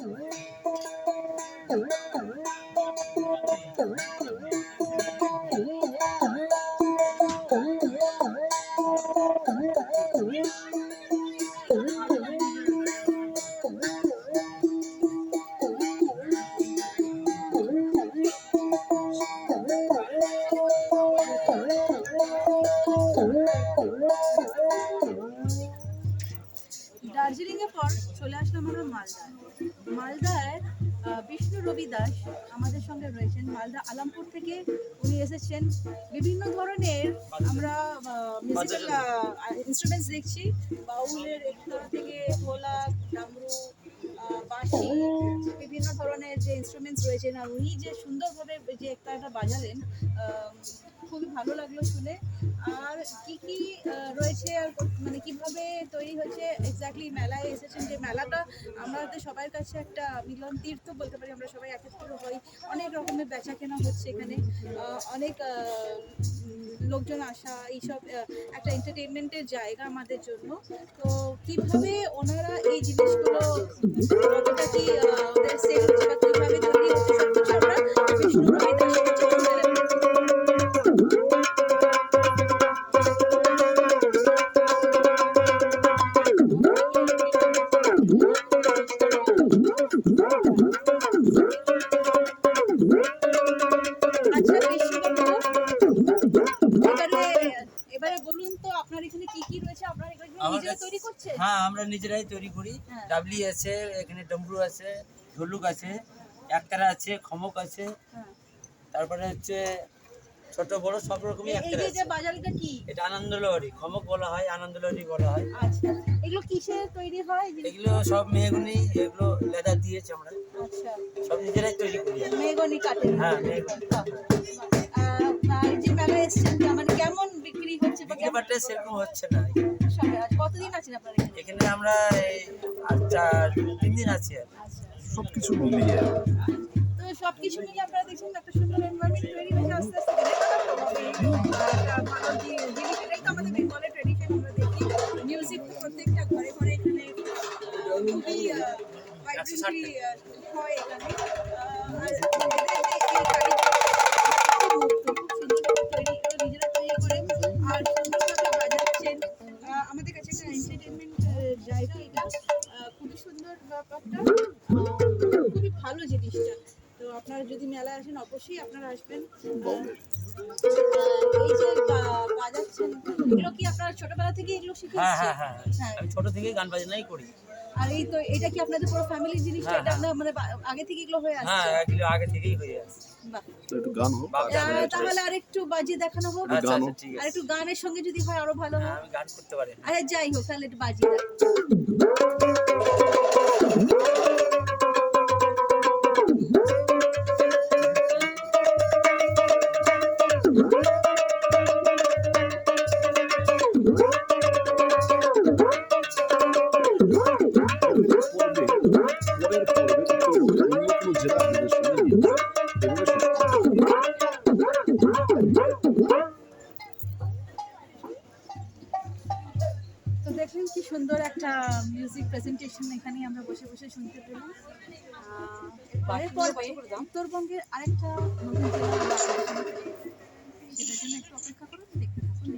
দার্জিলিং এর পর চলে আসলাম আমরা মালদায়। মালদায় বিষ্ণু রবি দাস আমাদের সঙ্গে রয়েছেন। মালদা আলামপুর থেকে উনি এসেছেন। বিভিন্ন ধরনের আমরা মিউজিক্যাল ইনস্ট্রুমেন্টস দেখছি। বাউলের থেকে ঢোলক ডামরু বাঁশি বিভিন্ন ধরনের যে ইনস্ট্রুমেন্টস রয়েছেন। আর উনি যে সুন্দরভাবে যে একটা একটা বাজালেন ভালো লাগল শুনে। আর কি কি রয়েছে আর মানে কীভাবে তৈরি হচ্ছে এক্স্যাক্টলি মেলায় এসেছেন যে মেলাটা, আমাদের সবার কাছে একটা মিলন তীর্থ বলতে পারি আমরা সবাই একত্রিত হই। অনেক রকমের বেচা কেনা হচ্ছে এখানে। অনেক লোকজন আসা, এইসব একটা এন্টারটেনমেন্টের জায়গা আমাদের জন্য। তো কীভাবে ওনারা এই জিনিসগুলো কতটা কি হ্যাঁ আমরা নিজেরাই তৈরি করি। হ্যাঁ। ডাবলি আছে এখানে ডমরু আছে ঢোলুক আছে একতারা আছে খমক আছে। হ্যাঁ। তারপরে হচ্ছে ছোট বড় সব রকমই এই একতারা যে যে বাজারটা কি? এটা আনন্দ লহরি খমক বলা হয় আনন্দ লহরি বলা হয়। আচ্ছা এগুলো কিসের তৈরি হয়? এগুলো সব মেহগনি এগুলো লেদার দিয়েছে আমরা। আচ্ছা। সব নিজেরাই তৈরি করি মেহগনি কাঠের হ্যাঁ, মেহগনি। আর যে মেলায় এসেছেন মানে কেমন বিক্রি হচ্ছে বা বিক্রি কেমন বাট্টা সেরকম হচ্ছে না। সবে আজ কতদিন আছেন আপনার এখানে? এখানে আমরা এই আর চার তিন দিন আছি আর। আচ্ছা। সবকিছু মিলিয়ে। তো সবকিছু মিলে আপনারা দেখছেন একটা সুন্দর এনভায়রনমেন্ট খুবই ভাইব্রেন্টলি হয় এখানে আর সুন্দরভাবে বাজাচ্ছেন আহ, আমাদের কাছে একটা এন্টারটেনমেন্ট জায়গা এটা খুবই সুন্দর ব্যাপারটা খুবই ভালো জিনিসটা। আপনারা যদি মেলায় আসেন অবশ্যই আপনারা আসবেন। এই যে বাজাচ্ছেন এগুলো কি আপনারা ছোটবেলা থেকে এগুলো শিখে হ্যাঁ হ্যাঁ হ্যাঁ হ্যাঁ। আমি ছোট থেকেই গান বাজনাই করি। আর এই তো এটা কি আপনাদের পুরো ফ্যামিলির জিনিস? হ্যাঁ, এটা হ্যাঁ। আপনার মানে আগে থেকে এগুলো হয়ে হ্যাঁ আসছে? এগুলো আগে থেকেই হয়ে আছে বাহ। তো একটু গান হোক। তাহলে আর একটু বাজিয়ে দেখানো হোক। আচ্ছা। আচ্ছা আর একটু গানের সঙ্গে যদি হয় আরও ভালো হ্যাঁ, হয়। আমি গান করতে পারি। আরে যাই হোক তাহলে একটু বাজিয়ে দেখ। দেখলেন কি সুন্দর একটা মিউজিক প্রেজেন্টেশন এখানে আমরা বসে বসে শুনতে পেলাম। উত্তরবঙ্গের আরেকটা নতুন জেলা। সেটার জন্য একটু অপেক্ষা করুন দেখতে থাকুন